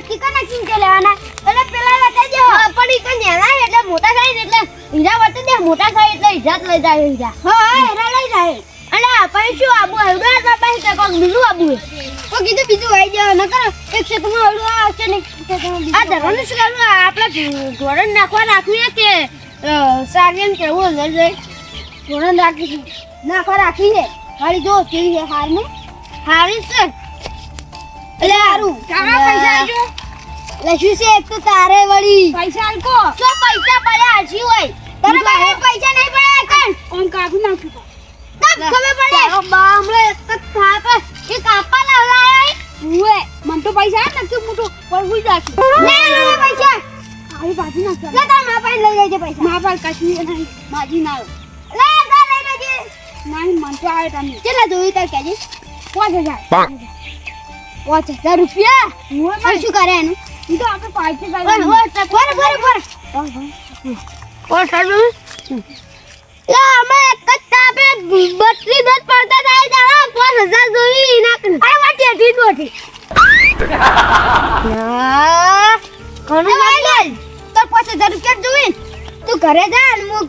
નક્કી કર નાખીને કે લેવાના. એટલે પેલા લતા દે પણ ઈ તો નેના એટલે મોટા થાય ને એટલે હીરા વટે દે મોટા થાય એટલે ઈજા લઈ જાય હીરા હા હીરા લઈ જાય. અને આપણે શું આબુ એવડું આ બાબા કે કોક બીજું આબુ તો કીધું બીજું આવી જાય ન કરો. એક ક્ષેત્રમાં આ આવશે ને આ ધરવાનું શું કરવું આપણે ધોરણ નાખવા નાખ્યું કે સાગેન કેવું અંદર જાય ધોરણ રાખી નાખવા રાખી છે હારી જો કેવી છે હાર ને હારી છે લખ્યું છે? એક તો તારે વળી. પૈસા આલકો જો પૈસા પડ્યા હજી હોય. તારે પાસે પૈસા નહીં પડ્યા કણ ઓમ કાકુ નાખ્યું તો. તબ ખબર પડે? તારો બામળો એક જ થાપ કે કાપા લાવલાય ઉવે, મન તો પૈસા ને કે હું તો પડવું જ રાખી. લે લે પૈસા. આવી બાજુ નાખ્યા. લે તાર મા પાસે લઈ લેજે પૈસા. મા પાસે કશું નહીં. માજી ના લે જા લઈ લેજે નહીં, મન તો આવે તમને. કેટલા જોઈ તાર કેજે પાંચ હજાર. પાંચ હજાર રૂપિયા? હું શું કરે એનું? હું તો આપણે બોલ બરાબર સારું લે અમે એક જ તાપે બત્રી દસ પડતા થાય જાવા પાંચ હજાર જોઈ ના અરે ઘણું તો પાંચ હજાર રૂપિયા જોઈ તું ઘરે જા અને હું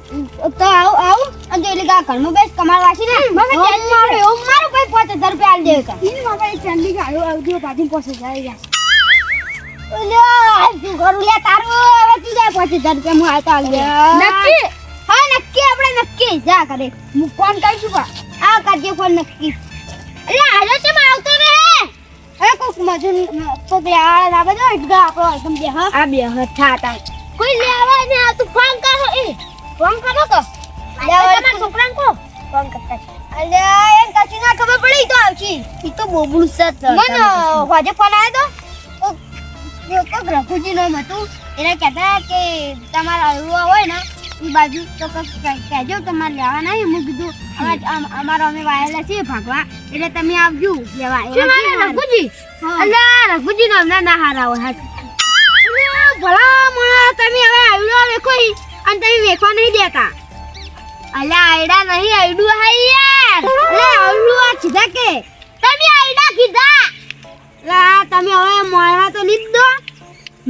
તો આવું અને એટલે કે આ ઘરમાં બેસ કમાલ વાસી ને. મમ્મી, ચેન મારું ઓમ મારો ભાઈ પાંચ હજાર રૂપિયા આલ દે કા. ઈ ને એ ચેન ચાંદી ગાયો આવજો, પાછી પોસે જાય જા ઓલો શું કરું લે તારું હવે તું જાય પાંચ હજાર રૂપિયા હું આવતા આલ દે નક્કી? હા નક્કી આપણે નક્કી. જા કરે હું ફોન કરીશું બા. આ કાજે ફોન નક્કી. એટલે હાલો છે આવતો રહે હવે કોક મજૂર કોક લેવા આવે તો એટલે આપણો આઈટમ દે હા આ બે હથા તા કોઈ લેવા ને આ તું ફોન કરો એ. ફોન કરો તો. તમારા છોકરાને કહો. ફોન કરતા છે? અલ્યા એમ કશી ના ખબર પડી તો આવશી. ઈ તો બોબડું સત મને વાજે ફોન આવ્યો તો. જો તો રઘુજી નો હતું. એને કહેતા કે તમારા અળવા હોય ને એ બાજુ તો કહેજો તમારે લેવા નહીં. હું કીધું અમારો અમે વાયેલા છીએ ભાગવા એટલે તમે આવજો. લેવા રઘુજી? અલ્યા રઘુજી નો અમને ના હારા હોય હાચું. ભલા મોણા તમે હવે આવ્યો વેખો અને તમે વેખવા નહીં દેતા. અલ્યા આયડા નહીં, આયડું હાઈ યાર. અલ્યા આયડું આ કીધા કે? તમે આયડા કીધા. લા તમે હવે મોણવા તો લીધ દો.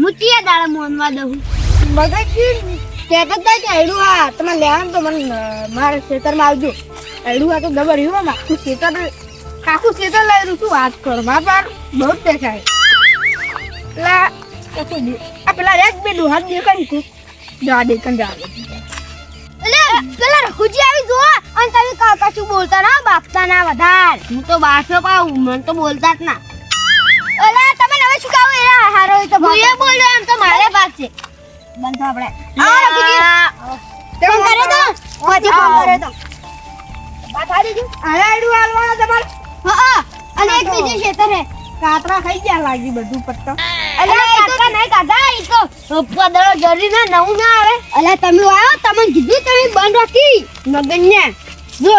મુચીએ દાડે મોનવા દઉં. મગજ કી જ નહીં કે આયડું આ. તમે લેવાનું તો મને, મારે ખેતરમાં આવજો. આયડું આ તો રહ્યું, આમ આખું ખેતર આખું ખેતર લઈ છું. વાત કરો મારા પર બહુ દેખાય. લા આ પેલા એક બેલું હાથ દેખાય તું જા દેખન જા અલ્યા પેલા રઘુજી આવી જો અને તમે કશું બોલતા ના બાપતા ના વધાર. હું તો બારસો પાઉં મને તો બોલતા જ ના. ઓલા તમે હવે શું કાવ એ હારો તો હું એ બોલ્યો એમ તો મારે ભાગ છે. બંધ આપણે. આ રઘુજી. ફોન કરે તો. પછી ફોન કરે તો. હારી તું અરે એડું હાલવાનો તમારે. હા અને એક બીજું ખેતર હે કાતરા ખાઈ ગયા લાગી બધું પત્તો અલ્યા કાકા નહીં કાઢા ઈ તો પદળો જરી ના નવું ના આવે. અલ્યા તમે આવો તમે કીધું તમે બંધ રાખી. નગન્યા જો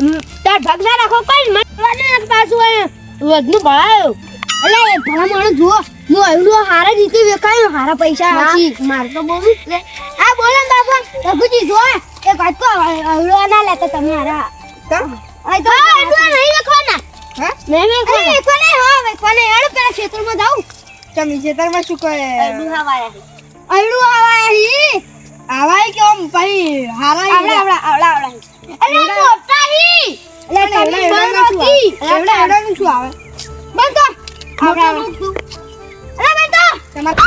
ઉમ, તાર ભાગ ના રાખો કોઈ મને પાછું આયો વધનું ભણાયો. અલ્યા એ ભણા માણસ જુઓ હું એવડું હારા રીતે વેખાયો હારા પૈસા આવી માર તો બહુ આ બોલો ને બાપા રઘુજી જો એ કહો એવડો ના લેતા તમે હારા. નહીં વેખવાના. હે? નહીં વેખવાના વેખવાના હા વેખવાના હેડો પેલા ખેતરમાં જાઉં. તમે ખેતરમાં શું કહે અરડું આવાયા હી. આવાય કે આમ ભાઈ હારા આવડા આવડા આવડા આવડા અરે મોટા હી! એટલે તમે બંધ એવડા એવડા એવડાનું શું આવે? બંધ કર આવડા અરે બંધ કર તમારે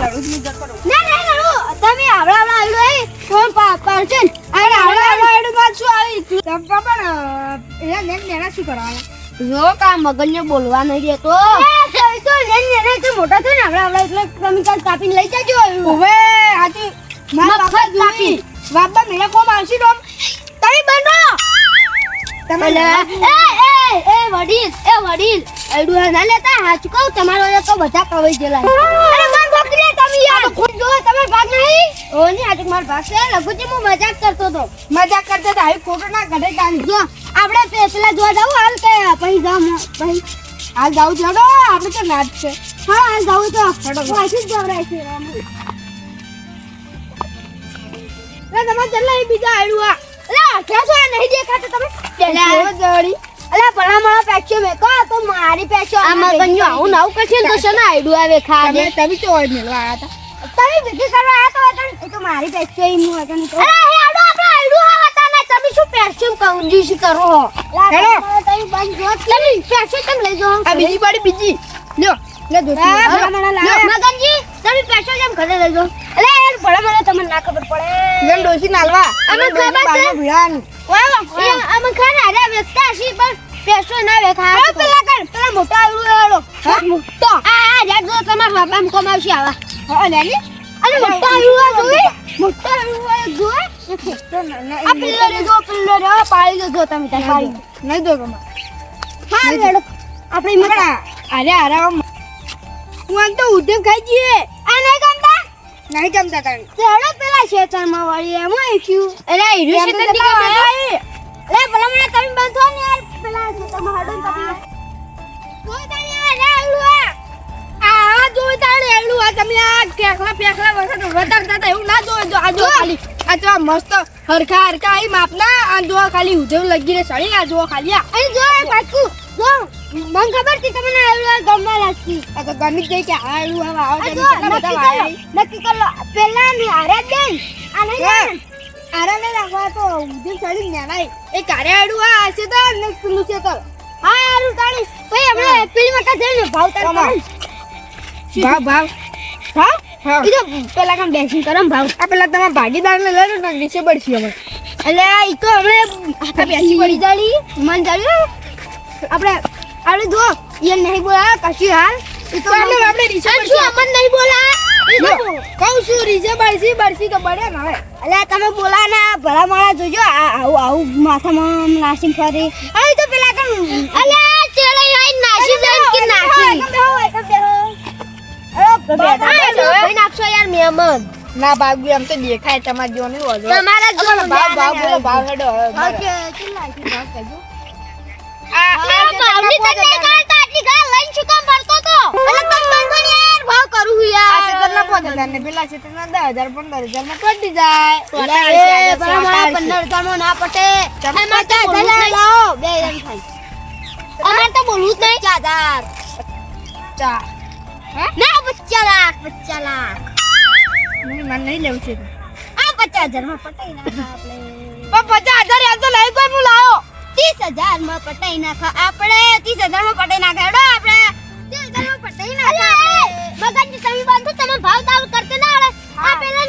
લડું જ નહીં કરો ના ના ના તમે આવડા આવડા આવડો હે. ફોન પાડશે આવડા આવડા. એના શું કરવાના? જો કા મગજને બોલવા નહીં દેતો. તો મોટા થયો ને આવડા આવડા એટલે તમે કાલ કાપીને લઈ જજો હવે આથી મારા બાપા કાપી. બાપા મેરા કોમ આવશે તો? તમે એ એ એ વડીલ એ વડીલ. એડું ના લેતા હાચ કહું તમારો તો બધા કવાઈ ગયેલા અરે યાર ખુદ જો તમે ભાગ નહીં? ઓ ની આજે માર ભાગ છે. લગુજી હું મજાક કરતો તો મજાક કરતો તો આવી ફોટો ના ઘરે તાની જો આપણે પેલા જોવા જાવ હાલ કે પછી જાવ પછી. હાલ જાવ જડો આપણે તો નાચ છે. હા હાલ જાવ તો ફટો પાછી જ જવરાય છે. લે તમારે જલ્લા એ બીજા આડું આ? અલે અઠ્યાસો આ નહીં દેખાતો તમે? પેલા કેવો જડી. અલે ભલા મારા પેક્યો મે. કહો તો મારી પેક્યો આમાં જો આવું નાવું કરશે તો શેના આઈડું આવે ખા દે તમે તો હોય મેળવા આયા હતા. તમે બીજું કરવા આયા તો વતન? એ તો મારી પેસ્યુમ હું વતન તો. અરે હે આડો આપણો આઈડું હા વતન. તમે શું પેક્યો કંજૂસી કરો હો? હેલો. તમે બંધ જો તમે પેસ્યુમ તમે લઈ જાઓ? આ બીજી પાડી બીજી. લ્યો લે દોસ્ત મગનજી તમે પેસ્યુમ જેમ ઘરે લઈ જાઓ? અરે યાર ભલા મને તમને ના ખબર પડે. લે ડોસી નાલવા. અમે ખબર છે. ભીડાની વાહ અમે ખરા રે વ્યક્તા શી પણ પેસો ના વેખા પેલા કર પેલા મોટા આવ્યું હેડો હા? મોટો. આ આ જો તમાર બાપા કમાવશે આવા. હા લેની અરે મોટા રૂવા જોઈ? મોટા રૂવા જોઈ? તો ના ના આ પિલ્લો રે જો પિલ્લો રે દો તમે તાર નહીં દો હા આપણે અરે અરે હું તો ઉદ્યોગ ખાઈ જઈએ. આ નહીં ગમતા? નહીં ગમતા તાણ તો પેલા શેતાનમાં વાળી એમાં એક્યું અરે હીરો શેતાનની હોય. અરે ભલા મને તમે બંધો ને યાર. પેલા શેતાનમાં હાડો તમે કોઈ તારી આવે રે આવ્યું જોઈ તાણ એલું આ તમે આ કેકલા પેકલા વખત વટાડતા હતા એવું ના જોવે જો આ જો ખાલી આ તો મસ્ત હરખા હરખા આઈ માપના આ જો ખાલી ઉધેવ લગીને સળી આ જો ખાલી આ. અહીં જો એ પાછું જો મને ખબર હતી તમને આવ્યું ગમવા લાગતી. આ તો ગમી ગઈ કે આ એલું હવે આવો જો નક્કી કરો નક્કી કરો પેલા ની હારે જ આ નહીં હા. ને રાખવા તો ઉધેવ સળી નેનાઈ એ કારે આડું આ છે તો ને છે તો. હા ભાઈ હમણાં પેલી મકા જઈને ભાવ તાળ કમા. કરો ભાવ ભાવ. હા? હા. એ તો પેલા કામ બેસીને કરો ને ભાવ. આ પેલા તમારા ભાગીદાર ને લઈ લો નીચે પડશે અમે એટલે ઈ તો આપણે આ બેસી પડી જાળી મન જાળી આપણે આપણે જો એ નહીં બોલા કશી હાલ. એ તો ચાલો આપણે નીચે પડશે શું અમન નહીં બોલા. કહું છું રીજે બરસી બળસી તો પડે ને હવે. અલ્યા તમે બોલા ને ભલા માળા જોજો આ- આવું આવું માથામાં નાસી ફરી. હવે તો પેલા કામ અલ્યા ચેડે નાસી જાય કે નાસી. નાખશો યાર મેમન ના ભાગ એમ તો દેખાય તમારે જો નહીં વધુ તમારા જો ભાવ ભાવ બોલો ભાવ હેડો હવે ભાવ મારો. કે કેટલા છે ભાવ કહેજો આ આ ભાવની તને નહીં કાઢતા આટલી ગાળ લઈને શું કામ ભરતો તો? અલે તમે બંધો ને યાર ભાવ કરું હું આ યાર ક્ષેત્રના પાંચ ને પેલા ક્ષેત્રના દસ હજાર પંદર હજારમાં પડી જાય. ના પટે. બોલવું જ નહીં. બે હજાર થાય અમારે તો બોલવું જ નહીં. ચાર હજાર. ચા ના પચાસ લાખ પચાસ લાખ મને મને નહીં લેવું છે. આ પચાસ હજારમાં પટાઈ નાખા આપણે. પચાસ હજાર યાર તો લઈ ગયો હું લાવો? ત્રીસ હજારમાં પટાઈ નાખા આપણે. ત્રીસ હજારમાં પટાઈ નાખા. હેડો આપણે. ત્રીસ હજારમાં પટાઈ નાખા આપણે. તમે બાંધો તમે ભાવ તાવ કરતે ના આવડે આ પેલા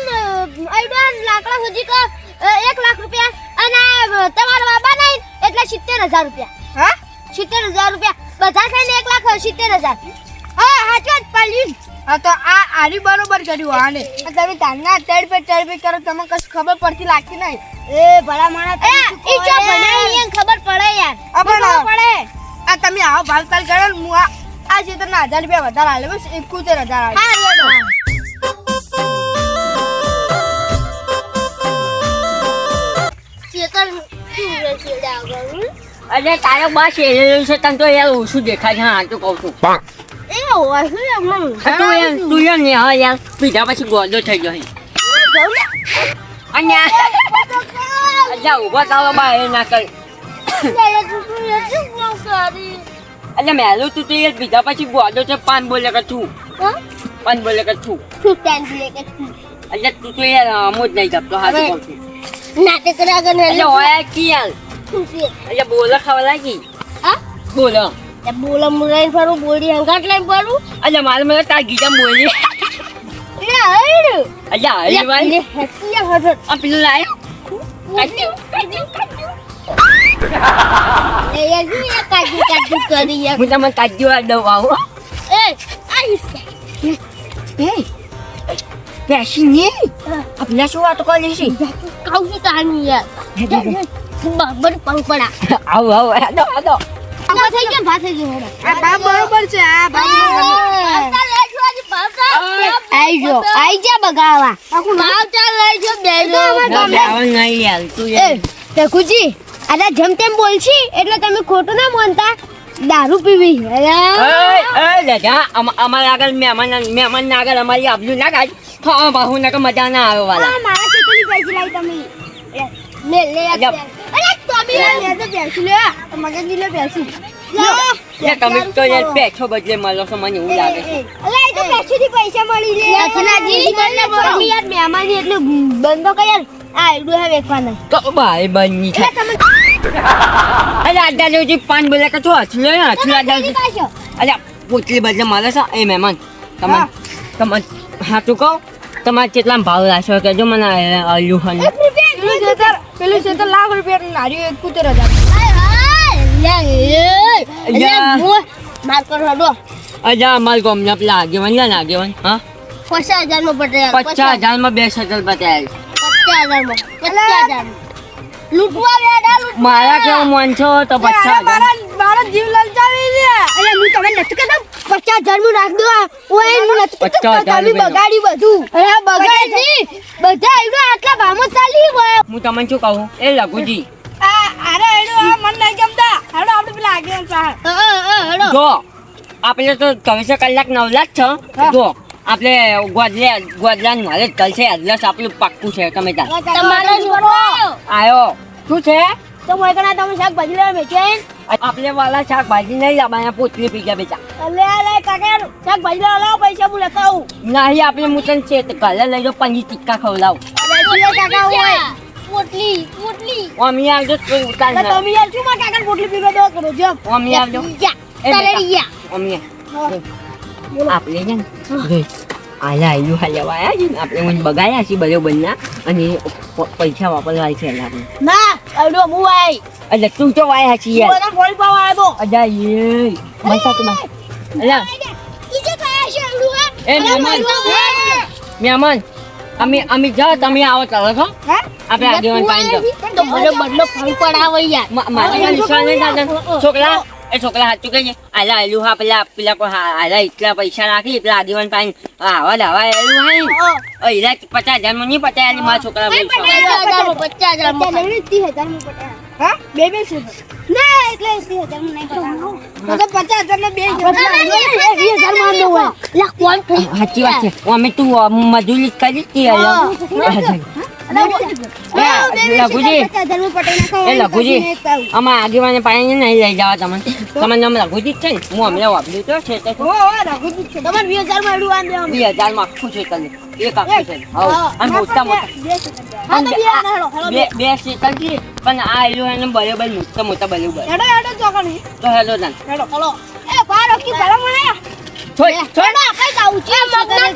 લાકડા સુધી કો એક લાખ રૂપિયા. અને તમારા બાબા નહીં એટલે સિત્તેર હજાર રૂપિયા. હા? સિત્તેર હજાર રૂપિયા. બધા થઈને એક લાખ સિત્તેર હજાર. હા જ પાલ્યું. હા તો આ આરી બરોબર કર્યું આને તમે તારના તેડ પે તેડ પે કરો તમને કશું ખબર પડતી લાગતી નહીં. એ ભલા માણસ એ ઈ ચો ભણાઈ ખબર પડે યાર. આ ખબર પડે? આ તમે આવો ભાવ તાલ કરો હું આ આ હજાર રૂપિયા વધારે આલે બસ એકોતેર હજાર આલે. અરે તારો બસ એ છે તને તો યાર ઓછું દેખાય છે હા તો કહું છું. તું એમ તું એમ ને હા યાર પીધા પછી ગોળો થઈ ગયો છે. અને અજા ઊભો તારો બા એ ના કર એટલે મેલું તું તો યાર પીધા પછી ગોળો છે પાન બોલે કે તું પાન બોલે કે તું એટલે તું તો યાર આમ જ નહીં જપતો હા તો કહું છું નાટક આગળ એટલે હોય કી યાર એટલે બોલો ખાવા લાગી બોલો બોલા મુરાઈ ફરું બોડી હંગાટ લઈને ફરું એટલે મારે મને તાર ગીતા બોલી લે હૈડ એટલે હરી ભાઈ લે હેતી હટ આ પેલું લાયો કાઢ્યું કાઢ્યું કાઢ્યું એ યાર શું યાર કાજુ કાજુ કરી યાર હું તમને કાઢ્યું આ દઉં આવો એ આઈસ એ પેશી ને આ પેલા શું વાતો કરે છે કાઉ છું તાની યાર બાબર પંપડા આવો આવો હેડો હેડો આ થઈ ગયા ભા થઈ ગયો આ ભાવ બરોબર છે આ ભાવ આઈ જો આઈ જા બગાવા. ભાવ ચાલ લઈ જો બે જો. ના નહીં યાર એ યાર ટકુજી જેમ તેમ બોલશી એટલે તમે ખોટું ના માનતા. દારૂ પીવી. અલ્યા એ એ દાદા અમ- અમારા આગળ મહેમાન મહેમાન આગળ અમારી આબજુ ના ગાય હા બાહુ ના મજા ના આવે વાલા. મારા ચેતની પૈસા લાવી તમે. લે લે. અરે તમે લે તો પેન્સિલ લે. આ મગજની લે પેન્સિલ લે. તમે તો યાર પેછો બદલે મળો છો મને એવું લાગે છે. અલે એ તો પેશીથી પૈસા મળી લે. લખનાજી, બંને તમે યાર મહેમાન એટલે બંધો કઈ યાર આ આઈડું હે વેખવાના તો ભાઈ બની છે. અરે આડા જેવું પાન બોલે કે હસલો ને હસલો આડા અરે પોટલી બદલે મળે છે એ મહેમાન. તમે હા. તમે સાચું કહો. તમારે કેટલા ભાવ રાખશો કે જો મને આવ્યું હન. છેતર છે તો લાખ રૂપિયા લારી એક કુતર હજાર મો માર કર હડો. અજા અમાર ગોમના પેલા આગેવાન ના આગેવાન હા? પચાસ હજારમાં પટેલ પચાસ. હજારમાં બે શટલ બતાવેલ પચાસ હજારમાં પચાસ હજાર લૂંટવા બેડા મારા કેવો મન છો તો પચાસ હજાર મારા મારો જીવ લલચાવી છે એટલે હું તમને નથી કહેતો. પચાસ હજારનું રાખ દો ઓય હું નથી પચાસ હજાર તમે બગાડ્યું બધું. અરે બગાડી બધા આઈડો આટલા ભાવમાં ચાલી હોય. હું તમને શું કહું? એ લઘુજી. આ અરે એડો આ મન નહીં ગમતા. હેડો આપણે પેલા આગેવાન પાસે હેડો. જો આપણે તો ચોવીસ કલાક નવલા જ છો. જો આપણે ગોદલે ગોદલા મારે જ ચાલશે એડ્રેસ આપણું પાક્કું છે તમે ત્યાં તમારો આયો. શું છે? તો મોય કણા તમે શાકભાજી લેવા મેચેન આપણે વાલા શાકભાજી નહીં લાવવાના પોતલી પીગા બેચા અલે અલે કાકા શાકભાજી લેવા લાવો પૈસા હું લેતા આવું. નહીં આપણે મુતન છે તો કાલે લઈ જાઓ પંજી ટિક્કા ખવડાવ કાકા હોય પોટલી પોટલી. અમી આવજો તો ઉતાર ના. તમે યાર શું માં કાકા પોટલી પીવા દો કરો જો ઓમી આવજો. તલેડી ગયા અમી આપણે છે ને આયા આયા છે ને આપણે મને બગાયા છે બધો ના અને પ- પૈસા વાપરવા છે આપણે. ના અડો એટલે તું તો વાયા છે હું યાર પાવા આવ્યો અજા એ મસ્ત તું અલ્યા તું જે ખાયા છે અડો એ મહેમાન મહેમાન અમે અમે જાઓ તમે આવો ચાલો છો આપણે આગેવાન પાણી જાઓ. બદલો ફોન પડાવે યાર. મા- મારા નિશાન નહીં. છોકરા એ છોકરા સાચું કહીએ આલા આયલું હા પેલા પેલા કોઈ હા આલા એટલા પૈસા રાખી પેલા આદિવાન પાણી આવા દાવા આયલું હા? ને. ઈલા પચાસ હજારમાં નહીં પતાયા મારા છોકરા પચાસ હજાર પચાસ હજાર હા? બે બે છે ના એટલે ત્રીસ હજાર નહીં પટાવે તો તો પચાસ હજાર ને બે હજારમાં હોય. લા કોણ થઈ સાચી વાત છે. અમે તું મજૂરી કરી હતી લઘુજી. આગેવાને પાણી નહીં લઈ જવા તમને તમારું નામ લઘુજી છે ને? હું હમણાં વાપર્યું તો છે. તમારે હજારમાં બે હજારમાં આખું છે તને. એક આખું છે હવ. અને મોટા મોટા. બે છે. પણ આ એલું એને બરોબર મોટા મોટા બરોબર. હેડો હેડો ચોકડી. તો હેલો તને હેડો હેડો એ બાર ઓકી ભલા મને છોડ છોડ. કઈ જાવું છે? મગના